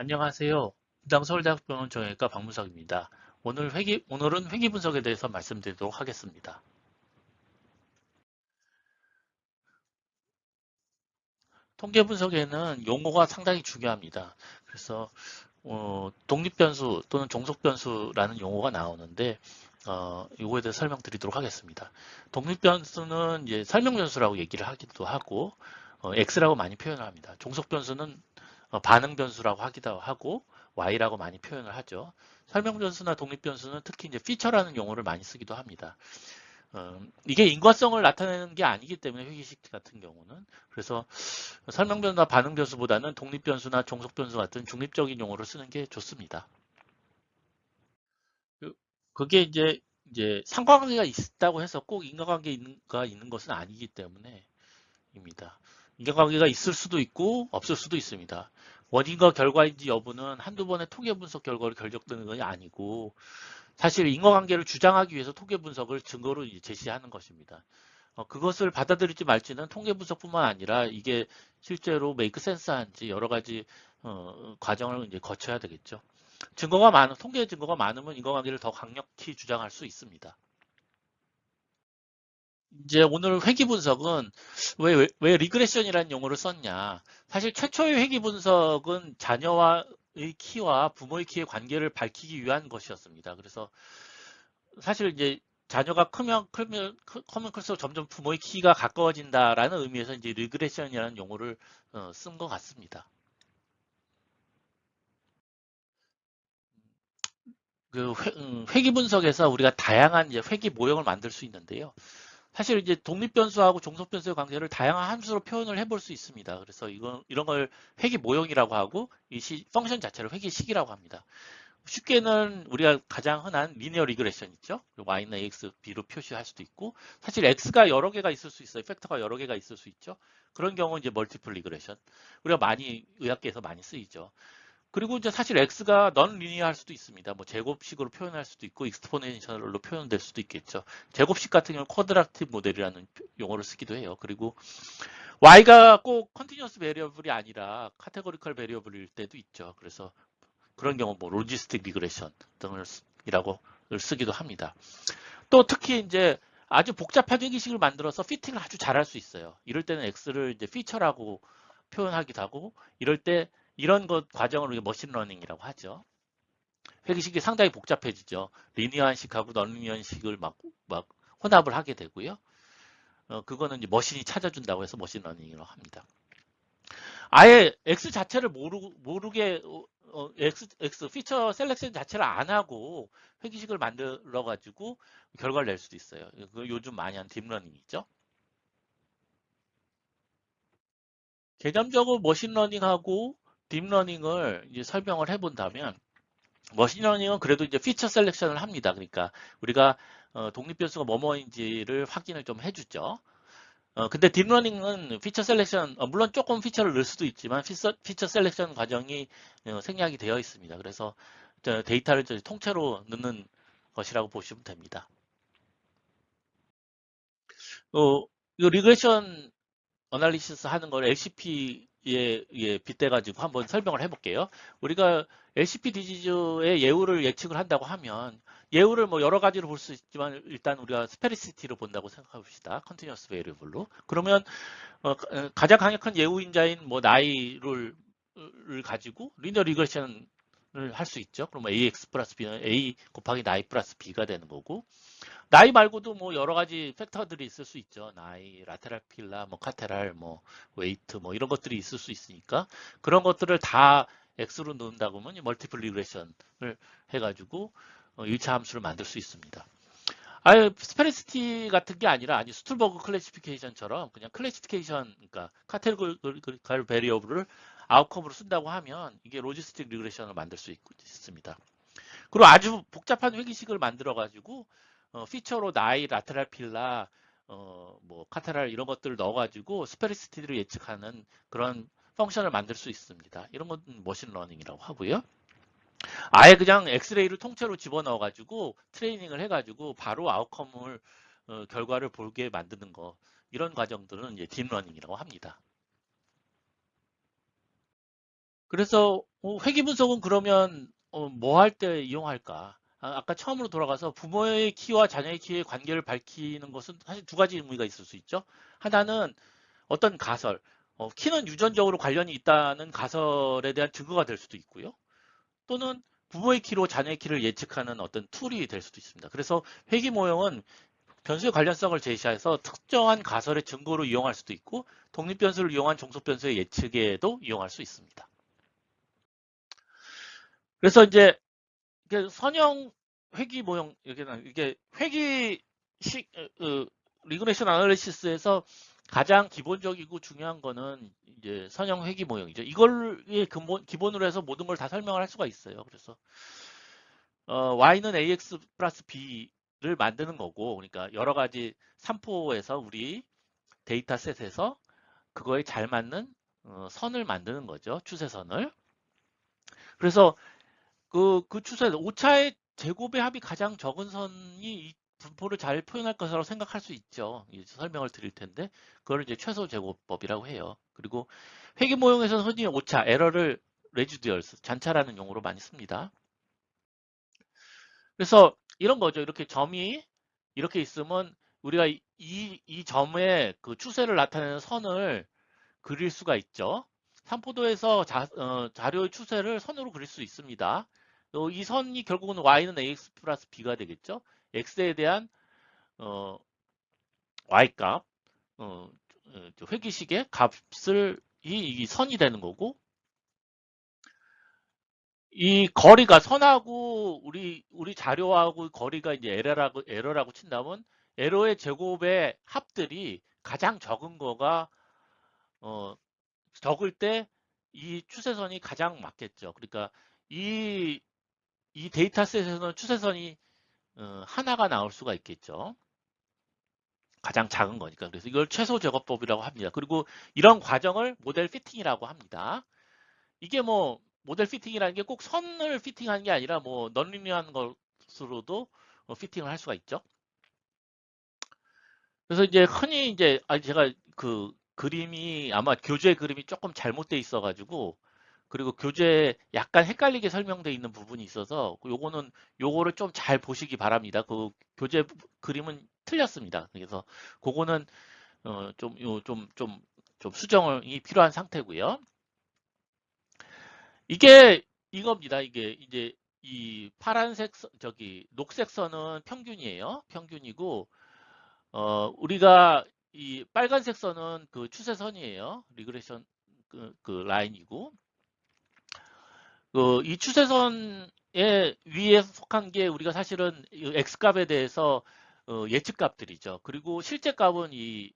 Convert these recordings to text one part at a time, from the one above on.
안녕하세요. 분당 서울대학병원 정형외과 박문석입니다. 오늘 회기, 오늘은 회기 분석에 대해서 말씀드리도록 하겠습니다. 통계 분석에는 용어가 상당히 중요합니다. 그래서 어, 독립변수 또는 종속변수라는 용어가 나오는데 어, 이거에 대해서 설명드리도록 하겠습니다. 독립변수는 이제 설명변수라고 얘기를 하기도 하고 어, X라고 많이 표현을 합니다. 종속변수는 어, 반응 변수라고 하기도 하고 y라고 많이 표현을 하죠. 설명 변수나 독립 변수는 특히 이제 피처라는 용어를 많이 쓰기도 합니다. 어, 이게 인과성을 나타내는 게 아니기 때문에 회기식 같은 경우는 그래서 설명 변수나 반응 변수보다는 독립 변수나 종속 변수 같은 중립적인 용어를 쓰는 게 좋습니다. 그, 그게 이제 이제 상관관계가 있다고 해서 꼭 인과관계가 있는 것은 아니기 때문에입니다. 인과관계가 있을 수도 있고 없을 수도 있습니다. 원인과 결과인지 여부는 한두 번의 통계 분석 결과로 결정되는 것이 아니고 사실 인과관계를 주장하기 위해서 통계 분석을 증거로 제시하는 것입니다. 어, 그것을 받아들일지 말지는 통계 분석뿐만 아니라 이게 실제로 메이크 센스한지 여러 가지 어, 과정을 이제 거쳐야 되겠죠. 증거가 많은 통계 증거가 많으면 인과관계를 더 강력히 주장할 수 있습니다. 이제 오늘 회귀 분석은 왜, 왜, 왜 리그레션이라는 용어를 썼냐. 사실 최초의 회귀 분석은 자녀와의 키와 부모의 키의 관계를 밝히기 위한 것이었습니다. 그래서 사실 이제 자녀가 크면 크면 크면 클수록 점점 부모의 키가 가까워진다라는 의미에서 이제 리그레션이라는 용어를 어, 쓴것 같습니다. 그 회, 음, 회귀 분석에서 우리가 다양한 이제 회귀 모형을 만들 수 있는데요. 사실 이제 독립 변수하고 종속 변수의 관계를 다양한 함수로 표현을 해볼 수 있습니다. 그래서 이건 이런 걸 회귀 모형이라고 하고 이 시, 펑션 자체를 회귀식이라고 합니다. 쉽게는 우리가 가장 흔한 리니어 리그레션 있죠. y는 ax, b로 표시할 수도 있고 사실 x가 여러 개가 있을 수 있어요. 팩터가 여러 개가 있을 수 있죠. 그런 경우 이제 멀티플 리그레션. 우리가 많이 의학계에서 많이 쓰이죠. 그리고 이제 사실 x가 넌 리니어할 수도 있습니다. 뭐 제곱식으로 표현할 수도 있고 익스포넨셜로 표현될 수도 있겠죠. 제곱식 같은 경우는 쿼드라틱 모델이라는 용어를 쓰기도 해요. 그리고 y가 꼭 컨티뉴어스 베리어블이 아니라 카테고리컬 베리어블일 때도 있죠. 그래서 그런 경우 뭐 로지스틱 리그레션 등을 이라고 쓰기도 합니다. 또 특히 이제 아주 복잡한 회기식을 만들어서 피팅을 아주 잘할 수 있어요. 이럴 때는 x를 이제 피처라고 표현하기도 하고 이럴 때 이런 것 과정을 우리가 머신러닝이라고 하죠. 회계식이 상당히 복잡해지죠. 리니어한식하고 넌리니어한식을 막, 막 혼합을 하게 되고요. 어, 그거는 이제 머신이 찾아준다고 해서 머신러닝이라고 합니다. 아예 X 자체를 모르, 모르게 어, 어 X, X 피처 셀렉션 자체를 안 하고 회기식을 만들어 가지고 결과를 낼 수도 있어요. 그 요즘 많이 하는 딥러닝이죠. 개념적으로 머신러닝하고 딥러닝을 이제 설명을 해본다면 머신러닝은 그래도 이제 피처 셀렉션을 합니다. 그러니까 우리가 어, 독립변수가 뭐뭐인지를 확인을 좀 해주죠. 어, 근데 딥러닝은 피처 셀렉션, 어, 물론 조금 피처를 넣을 수도 있지만 피처, 피처 셀렉션 과정이 어, 생략이 되어 있습니다. 그래서 데이터를 통째로 넣는 것이라고 보시면 됩니다. 어, 이 리그레션 어널리시스 하는 걸 LCP 예, 예, 빗대가지고 한번 설명을 해볼게요. 우리가 LCP 디지즈의 예우를 예측을 한다고 하면 예우를 뭐 여러 가지로 볼 수 있지만 일단 우리가 스페리시티로 본다고 생각해 봅시다. 컨티뉴어스 베리어블로. 그러면 어, 가장 강력한 예우인자인 뭐 나이를 가지고 리니어 리그레션을 할 수 있죠. 그러면 AX 플러스 B는 A 곱하기 나이 플러스 B가 되는 거고 나이 말고도 뭐 여러 가지 팩터들이 있을 수 있죠. 나이, 라테랄 필라, 뭐 카테랄, 뭐 웨이트, 뭐 이런 것들이 있을 수 있으니까 그런 것들을 다 X로 넣는다고 하면 멀티플 리그레션을 해가지고 1차 어, 함수를 만들 수 있습니다. 아예 스페리시티 같은 게 아니라 아니 스툴버그 클래시피케이션처럼 그냥 클래시피케이션 그러니까 카테고리컬 베리어블을 아웃컴으로 쓴다고 하면 이게 로지스틱 리그레션을 만들 수 있, 습니다 그리고 아주 복잡한 회기식을 만들어 가지고 어, 피처로 나이, 라테랄 필라, 어, 뭐 카테랄 이런 것들을 넣어가지고 스페리시티를 예측하는 그런 펑션을 만들 수 있습니다. 이런 건 머신러닝이라고 하고요. 아예 그냥 엑스레이를 통째로 집어넣어가지고 트레이닝을 해가지고 바로 아웃컴을 어, 결과를 보게 만드는 거 이런 과정들은 이제 딥러닝이라고 합니다. 그래서 어, 회귀 분석은 그러면 뭐할 때 이용할까? 아, 까 처음으로 돌아가서 부모의 키와 자녀의 키의 관계를 밝히는 것은 사실 두 가지 의미가 있을 수 있죠. 하나는 어떤 가설, 어, 키는 유전적으로 관련이 있다는 가설에 대한 증거가 될 수도 있고요. 또는 부모의 키로 자녀의 키를 예측하는 어떤 툴이 될 수도 있습니다. 그래서 회귀 모형은 변수의 관련성을 제시해서 특정한 가설의 증거로 이용할 수도 있고 독립 변수를 이용한 종속 변수의 예측에도 이용할 수 있습니다. 그래서 이제 이게 선형 회귀 모형 이게 이게 회귀식 어, 리그레션 아널리시스에서 가장 기본적이고 중요한 거는 이제 선형 회귀 모형이죠. 이걸 근본 기본으로 해서 모든 걸 다 설명을 할 수가 있어요. 그래서 어, y는 ax 플러스 b를 만드는 거고, 그러니까 여러 가지 삼포에서 우리 데이터셋에서 그거에 잘 맞는 어, 선을 만드는 거죠. 추세선을. 그래서 그, 그 추세, 오차의 제곱의 합이 가장 적은 선이 이 분포를 잘 표현할 것이라고 생각할 수 있죠. 설명을 드릴 텐데, 그걸 이제 최소 제곱법이라고 해요. 그리고 회계 모형에서는 흔히 오차, 에러를 레지듀얼스, 잔차라는 용어로 많이 씁니다. 그래서 이런 거죠. 이렇게 점이 이렇게 있으면 우리가 이, 이 점의 그 추세를 나타내는 선을 그릴 수가 있죠. 삼포도에서 자, 어, 자료의 추세를 선으로 그릴 수 있습니다. 어, 이 선이 결국은 y는 ax 플러스 b가 되겠죠. x에 대한 어, y값, 어, 어 회기식의 값을 이, 이 선이 되는 거고 이 거리가 선하고 우리 우리 자료하고 거리가 이제 에러라고 에러라고 친다면 에러의 제곱의 합들이 가장 적은 거가 어 적을 때 이 추세선이 가장 맞겠죠. 그러니까 이 이 데이터셋에서는 추세선이 어, 하나가 나올 수가 있겠죠. 가장 작은 거니까. 그래서 이걸 최소 제거법이라고 합니다. 그리고 이런 과정을 모델 피팅이라고 합니다. 이게 뭐 모델 피팅이라는 게 꼭 선을 피팅하는 게 아니라 뭐 넌리니한 것으로도 어, 피팅을 할 수가 있죠. 그래서 이제 흔히 이제 아 제가 그 그림이 아마 교재 그림이 조금 잘못돼 있어 가지고 그리고 교재에 약간 헷갈리게 설명되어 있는 부분이 있어서 요거는 요거를 좀 잘 보시기 바랍니다. 그 교재 그림은 틀렸습니다. 그래서 그거는 어, 좀, 요, 좀, 좀, 좀 수정이 필요한 상태고요. 이게 이겁니다. 이게 이제 이 파란색 선, 저기 녹색 선은 평균이에요. 평균이고 어, 우리가 이 빨간색 선은 그 추세선이에요. 리그레션 그, 그 라인이고 그 이 추세선의 위에 속한 게 우리가 사실은 x값에 대해서 어, 예측값들이죠. 그리고 실제 값은 이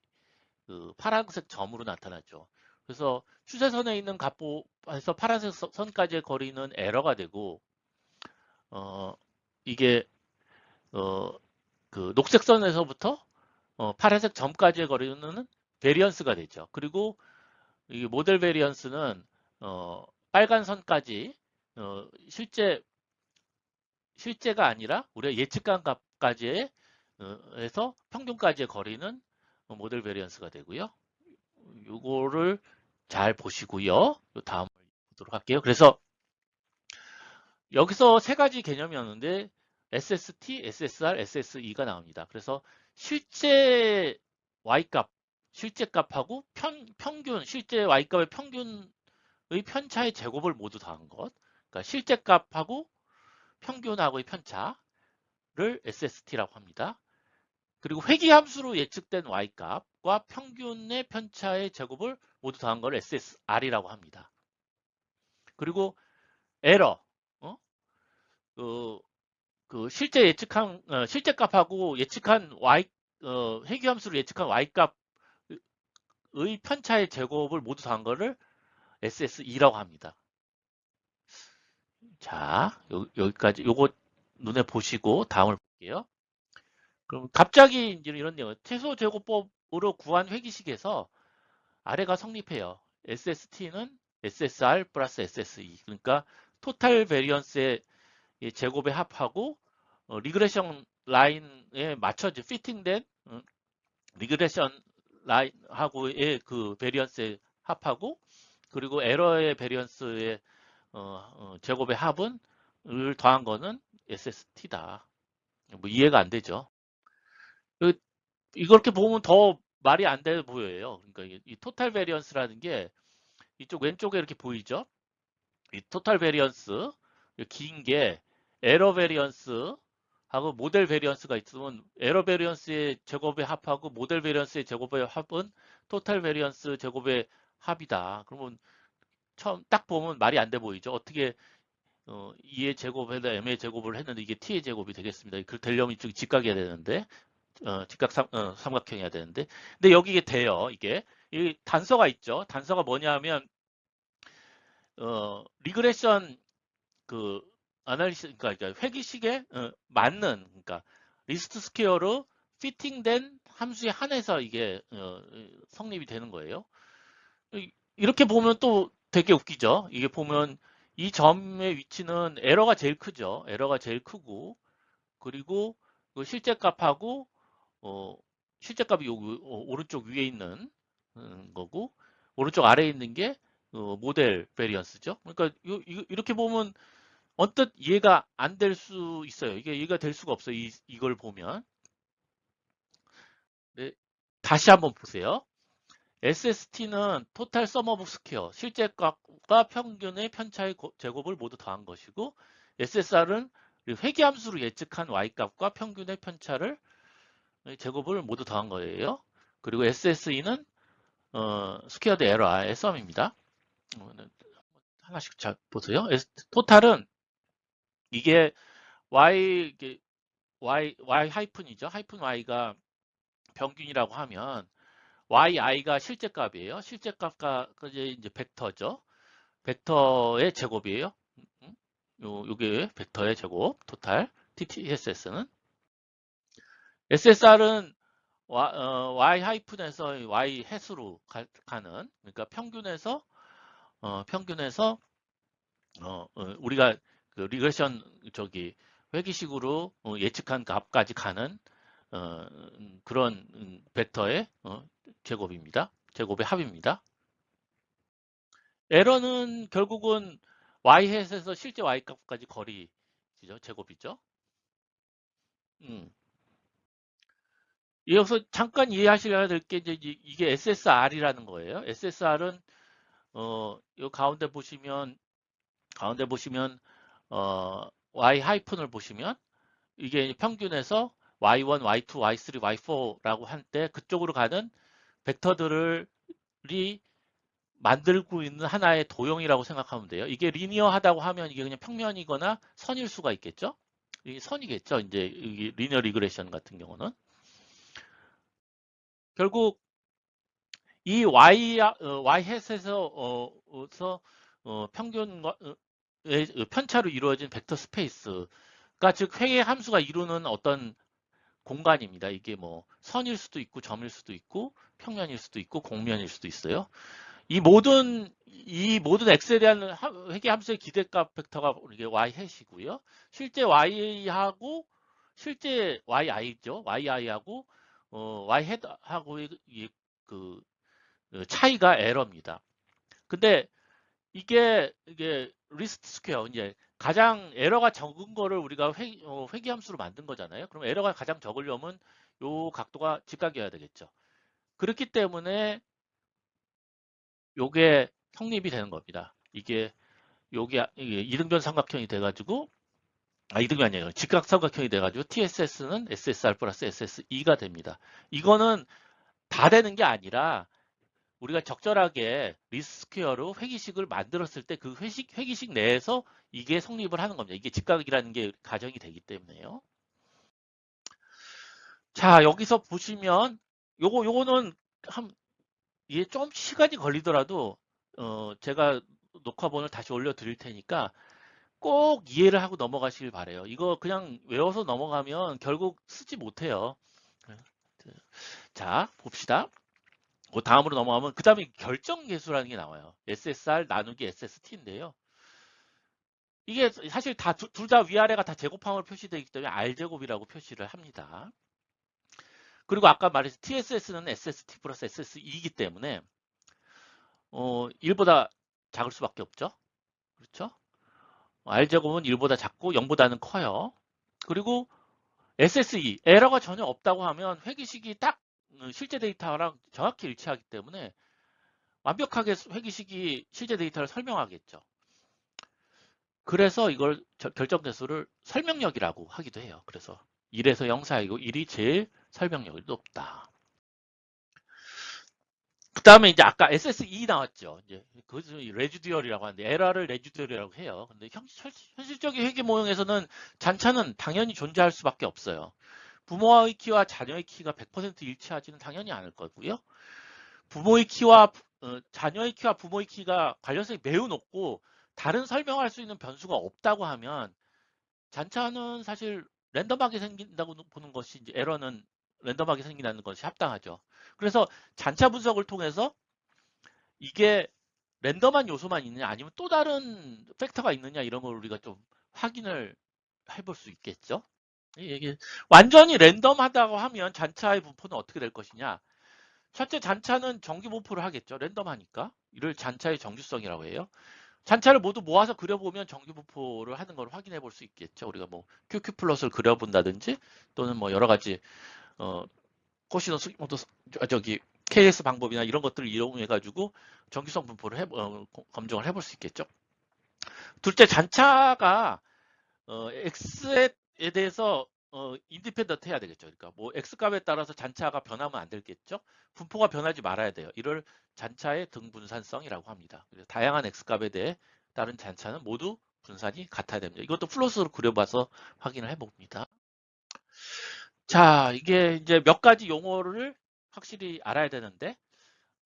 그 파란색 점으로 나타나죠. 그래서 추세선에 있는 값보에서 파란색 선까지의 거리는 에러가 되고 어 이게 어 그 녹색 선에서부터 어 파란색 점까지의 거리는 베리언스가 되죠. 그리고 이 모델 베리언스는 어 빨간 선까지 어 실제 실제가 아니라 우리가 예측한 값까지의 어, 에서 평균까지의 거리는 모델 베리언스가 되고요. 요거를 잘 보시고요. 다음을 보도록 할게요. 그래서 여기서 세 가지 개념이었는데 SST, SSR, SSE가 나옵니다. 그래서 실제 Y값, 실제 값하고 편, 평균, 실제 Y값의 평균의 편차의 제곱을 모두 더한 것. 그러니까 실제 값하고 평균하고의 편차를 SST라고 합니다. 그리고 회귀 함수로 예측된 y값과 평균의 편차의 제곱을 모두 더한 걸 SSR이라고 합니다. 그리고 에러, 어? 그, 그 실제 예측한 어, 실제 값하고 예측한 y 어, 회귀 함수로 예측한 y값의 편차의 제곱을 모두 더한 거를 SSE라고 합니다. 자, 여기까지 요거 눈에 보시고 다음을 볼게요. 그럼 갑자기 이런 내용, 최소 제곱법으로 구한 회기식에서 아래가 성립해요. SST는 SSR 플러스 SSE. 그러니까 토탈 베리언스의 제곱에 합하고 어, 리그레션 라인에 맞춰져 피팅된 음, 리그레션 라인하고의 그 베리언스에 합하고 그리고 에러의 베리언스의 어, 어, 제곱의 합은 을 더한 거는 SST다. 뭐 이해가 안 되죠. 그, 이렇게 보면 더 말이 안 돼 보여요. 그러니까 이, 이 토탈 베리언스라는 게 이쪽 왼쪽에 이렇게 보이죠? 이 토탈 베리언스 긴 게 에러 베리언스 하고 모델 베리언스가 있으면 에러 베리언스의 제곱의 합하고 모델 베리언스의 제곱의 합은 토탈 베리언스 제곱의 합이다. 그러면 처음 딱 보면 말이 안 돼 보이죠. 어떻게 어, 2의 제곱에다 m의 제곱을 했는데 이게 t의 제곱이 되겠습니다. 그 되려면 이쪽이 직각이어야 되는데 어, 직각 삼, 어, 삼각형이어야 되는데 근데 여기 이게 돼요. 이게 이 단서가 있죠. 단서가 뭐냐면 어, 리그레션 그 아날리시 그러니까 회기식에 어, 맞는 그러니까 리스트 스퀘어로 피팅된 함수에 한해서 이게 어, 성립이 되는 거예요. 이렇게 보면 또 되게 웃기죠. 이게 보면 이 점의 위치는 에러가 제일 크죠. 에러가 제일 크고 그리고 그 실제 값하고 어, 실제 값이 여기 어, 오른쪽 위에 있는 음, 거고 오른쪽 아래에 있는 게 어, 모델 베리언스죠. 그러니까 요, 이렇게 보면 언뜻 이해가 안 될 수 있어요. 이게 이해가 될 수가 없어요. 이, 이걸 보면. 네, 다시 한번 보세요. SST는 토탈 서머브 스퀘어, 실제 값과 평균의 편차의 제곱을 모두 더한 것이고 SSR은 회계함수로 예측한 y값과 평균의 편차를 제곱을 모두 더한 거예요. 그리고 SSE는 어, 스퀘어드 에러의 썸입니다. 하나씩 잘 보세요. 토탈은 이게 y y y 하이픈이죠. 하이픈 y가 평균이라고 하면 yi가 실제 값이에요. 실제 값과 이제 벡터죠. 벡터의 제곱이에요. 음? 요 요게 벡터의 제곱 토탈 TTSS는 SSR은 y 하이픈에서 y 해수로 가, 는 그러니까 평균에서 어, 평균에서 어, 어, 우리가 그 리그레션 저기 회기식으로 어, 예측한 값까지 가는 어, 그런 음, 벡터의 어, 제곱입니다. 제곱의 합입니다. 에러는 결국은 y햇에서 실제 y값까지 거리죠. 제곱이죠. 음. 여기서 잠깐 이해하셔야 될 게 이제 이게 SSR이라는 거예요. SSR은 어, 요 가운데 보시면 가운데 보시면 어, y 하이픈을 보시면 이게 평균에서 y1, y2, y3, y4라고 할때 그쪽으로 가는 벡터들을 만들고 있는 하나의 도형이라고 생각하면 돼요. 이게 리니어하다고 하면 이게 그냥 평면이거나 선일 수가 있겠죠? 이 선이겠죠. 이제 리니어 리그레션 같은 경우는 결국 이 y 어, y 햇에서 어, 어, 평균과 어, 편차로 이루어진 벡터 스페이스가 즉 회의 함수가 이루는 어떤 공간입니다. 이게 뭐 선일 수도 있고 점일 수도 있고 평면일 수도 있고 공면일 수도 있어요. 이 모든 이 모든 x에 대한 회계 함수의 기대값 벡터가 이게 y 햇이고요. 실제 y하고 실제 yi죠. yi하고 어, y 햇하고 그 차이가 에러입니다. 근데 이게 이게 리스트 스퀘어 이제 가장 에러가 적은 거를 우리가 회, 어, 회계 함수로 만든 거잖아요. 그럼 에러가 가장 적으려면 요 각도가 직각이어야 되겠죠. 그렇기 때문에 요게 성립이 되는 겁니다. 이게 요게 이등변 삼각형이 돼가지고 아 이등변이 아니에요. 직각 삼각형이 돼가지고 TSS는 SSR 플러스 SSE가 됩니다. 이거는 다 되는 게 아니라 우리가 적절하게 리스퀘어로 회기식을 만들었을 때 그 회식, 회기식 내에서 이게 성립을 하는 겁니다. 이게 직각이라는 게 가정이 되기 때문에요. 자, 여기서 보시면 요거 요거는 한 이게 좀 시간이 걸리더라도 어 제가 녹화본을 다시 올려 드릴 테니까 꼭 이해를 하고 넘어가시길 바래요. 이거 그냥 외워서 넘어가면 결국 쓰지 못해요. 자, 봅시다. 그 다음으로 넘어가면 그 다음에 결정계수라는 게 나와요. SSR 나누기 SST인데요. 이게 사실 다 둘 다 위아래가 다 제곱함으로 표시되기 때문에 R제곱이라고 표시를 합니다. 그리고 아까 말했듯이 TSS는 SST 플러스 SSE이기 때문에 어, 1보다 작을 수밖에 없죠. 그렇죠? R제곱은 1보다 작고 0보다는 커요. 그리고 SSE, 에러가 전혀 없다고 하면 회기식이 딱 음, 실제 데이터랑 정확히 일치하기 때문에 완벽하게 회기식이 실제 데이터를 설명하겠죠. 그래서 이걸 저- 결정대수를 설명력이라고 하기도 해요. 그래서 1에서 0 사이고 1이 제일 설명력이 높다. 그 다음에 이제 아까 SSE 나왔죠. 이제 그것은 레지듀얼이라고 하는데 에러를 레지듀얼이라고 해요. 근데 현, 실적인 회계 모형에서는 잔차는 당연히 존재할 수밖에 없어요. 부모의 키와 자녀의 키가 100% 일치하지는 당연히 않을 거고요. 부모의 키와 어, 자녀의 키와 부모의 키가 관련성이 매우 높고 다른 설명할 수 있는 변수가 없다고 하면 잔차는 사실 랜덤하게 생긴다고 보는 것이 이제 에러는 랜덤하게 생긴다는 것이 합당하죠. 그래서 잔차 분석을 통해서 이게 랜덤한 요소만 있느냐 아니면 또 다른 팩터가 있느냐 이런 걸 우리가 좀 확인을 해볼 수 있겠죠. 이게 완전히 랜덤하다고 하면 잔차의 분포는 어떻게 될 것이냐. 첫째 잔차는 정기 분포를 하겠죠. 랜덤하니까. 이를 잔차의 정규성이라고 해요. 잔차를 모두 모아서 그려보면 정규 분포를 하는 걸 확인해 볼 수 있겠죠. 우리가 뭐 QQ 플러스를 그려본다든지 또는 뭐 여러 가지 어 코시너스 모두 저기 KS 방법이나 이런 것들을 이용해 가지고 정규성 분포를 해, 어, 검증을 해볼 수 있겠죠. 둘째 잔차가 어, X에 대해서 어, 인디펜던트 해야 되겠죠. 그러니까 뭐 X 값에 따라서 잔차가 변하면 안 되겠죠. 분포가 변하지 말아야 돼요. 이를 잔차의 등분산성이라고 합니다. 그래서 다양한 X 값에 대해 다른 잔차는 모두 분산이 같아야 됩니다. 이것도 플러스로 그려봐서 확인을 해봅니다. 자, 이게 이제 몇 가지 용어를 확실히 알아야 되는데,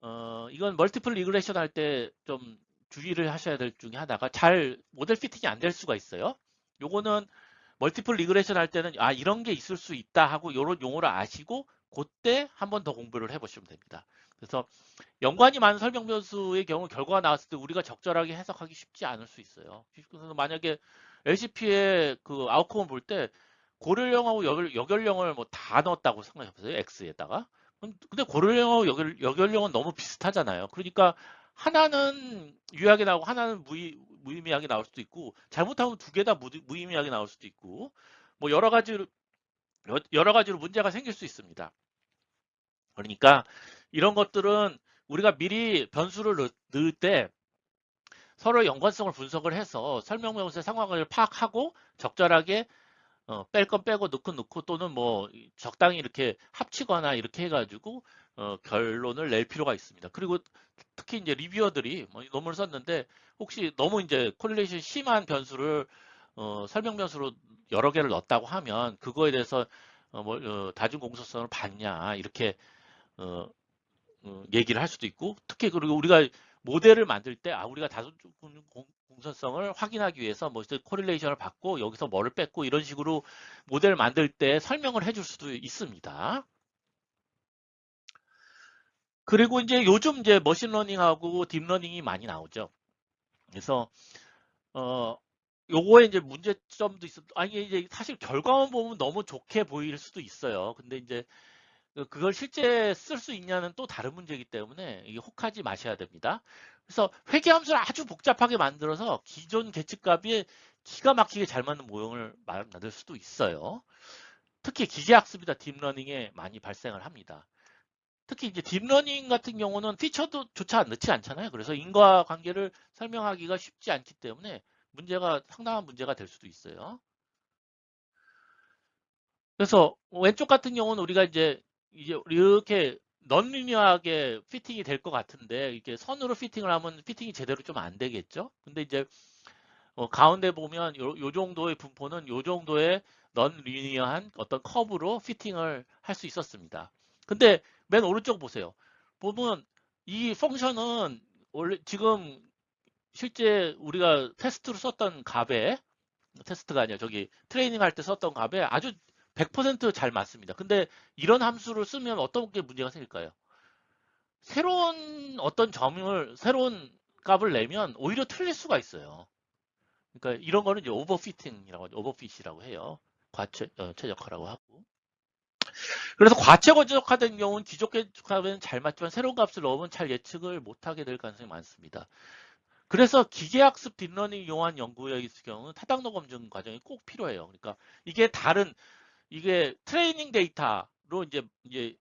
어, 이건 멀티플 리그레이션 할 때 좀 주의를 하셔야 될 중에 하나가 잘 모델 피팅이 안 될 수가 있어요. 요거는 멀티플 리그레이션 할 때는 아, 이런 게 있을 수 있다 하고 요런 용어를 아시고 그때 한 번 더 공부를 해보시면 됩니다. 그래서 연관이 많은 설명 변수의 경우 결과가 나왔을 때 우리가 적절하게 해석하기 쉽지 않을 수 있어요. 그래서 만약에 LCP의 그 아웃컴을 볼때 고를령하고 여결, 여결령을 뭐 다 넣었다고 생각해보세요. X에다가. 근데 고를령하고 여결, 여결령은 너무 비슷하잖아요. 그러니까 하나는 유의하게 나오고 하나는 무의, 무의미하게 나올 수도 있고 잘못하면 두 개 다 무의미하게 나올 수도 있고 뭐 여러 가지로 여러 가지로 문제가 생길 수 있습니다. 그러니까 이런 것들은 우리가 미리 변수를 넣, 넣을 때 서로 연관성을 분석을 해서 설명명수의 상황을 파악하고 적절하게 어, 뺄 건 빼고 넣고 넣고 또는 뭐 적당히 이렇게 합치거나 이렇게 해가지고 어, 결론을 낼 필요가 있습니다. 그리고 특히 이제 리뷰어들이 뭐 논문을 썼는데 혹시 너무 이제 콜레이션 심한 변수를 어, 설명 변수로 여러 개를 넣었다고 하면 그거에 대해서 어, 뭐, 어, 다중 공소성을 받냐 이렇게 어, 어, 얘기를 할 수도 있고 특히 그리고 우리가 모델을 만들 때 아 우리가 다중공소성을 확인하기 위해서 뭐 코릴레이션을 받고 여기서 뭐를 뺐고 이런 식으로 모델을 만들 때 설명을 해줄 수도 있습니다. 그리고 이제 요즘 이제 머신러닝하고 딥러닝이 많이 나오죠. 그래서 어 요거에 이제 문제점도 있어. 아니 이제 사실 결과만 보면 너무 좋게 보일 수도 있어요. 근데 이제 그, 그걸 실제 쓸 수 있냐는 또 다른 문제이기 때문에 혹하지 마셔야 됩니다. 그래서 회계 함수를 아주 복잡하게 만들어서 기존 계측값이 기가 막히게 잘 맞는 모형을 만들 수도 있어요. 특히 기계학습이다 딥러닝에 많이 발생을 합니다. 특히 이제 딥러닝 같은 경우는 피처도 조차 넣지 않잖아요. 그래서 인과 관계를 설명하기가 쉽지 않기 때문에 문제가 상당한 문제가 될 수도 있어요. 그래서 왼쪽 같은 경우는 우리가 이제 이제 이렇게 넌리니어하게 피팅이 될 것 같은데 이렇게 선으로 피팅을 하면 피팅이 제대로 좀 안 되겠죠. 근데 이제 어, 가운데 보면 요, 요, 정도의 분포는 요 정도의 넌리니어한 어떤 커브로 피팅을 할 수 있었습니다. 근데 맨 오른쪽 보세요. 보면 이 펑션은 원래 지금 실제 우리가 테스트로 썼던 값에 테스트가 아니라 저기 트레이닝 할 때 썼던 값에 아주 100%잘 맞습니다. 근데 이런 함수를 쓰면 어떤 게 문제가 생길까요? 새로운 어떤 점을 새로운 값을 내면 오히려 틀릴 수가 있어요. 그러니까 이런 거는 이제 오버피팅이라고 오버핏이라고 해요. 과체 어, 최적화라고 하고. 그래서 과체 거적화된 경우는 기존 값에는 잘 맞지만 새로운 값을 넣으면 잘 예측을 못하게 될 가능성이 많습니다. 그래서 기계학습 딥러닝 이용한 연구의 경우는 타당도 검증 과정이 꼭 필요해요. 그러니까 이게 다른 이게 트레이닝 데이터로 이제 이제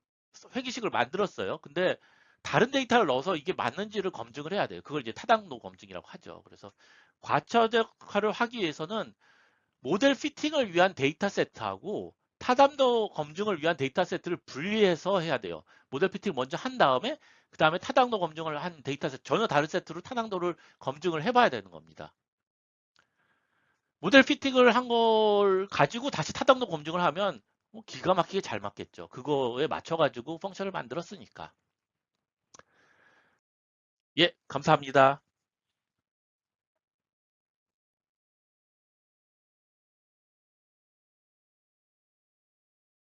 회기식을 만들었어요. 근데 다른 데이터를 넣어서 이게 맞는지를 검증을 해야 돼요. 그걸 이제 타당도 검증이라고 하죠. 그래서 과처적화를 하기 위해서는 모델 피팅을 위한 데이터 세트하고 타당도 검증을 위한 데이터 세트를 분리해서 해야 돼요. 모델 피팅 먼저 한 다음에 그 다음에 타당도 검증을 한 데이터 세트 전혀 다른 세트로 타당도를 검증을 해봐야 되는 겁니다. 모델 피팅을 한 걸 가지고 다시 타당도 검증을 하면 뭐 기가 막히게 잘 맞겠죠. 그거에 맞춰가지고 펑션을 만들었으니까. 예, 감사합니다.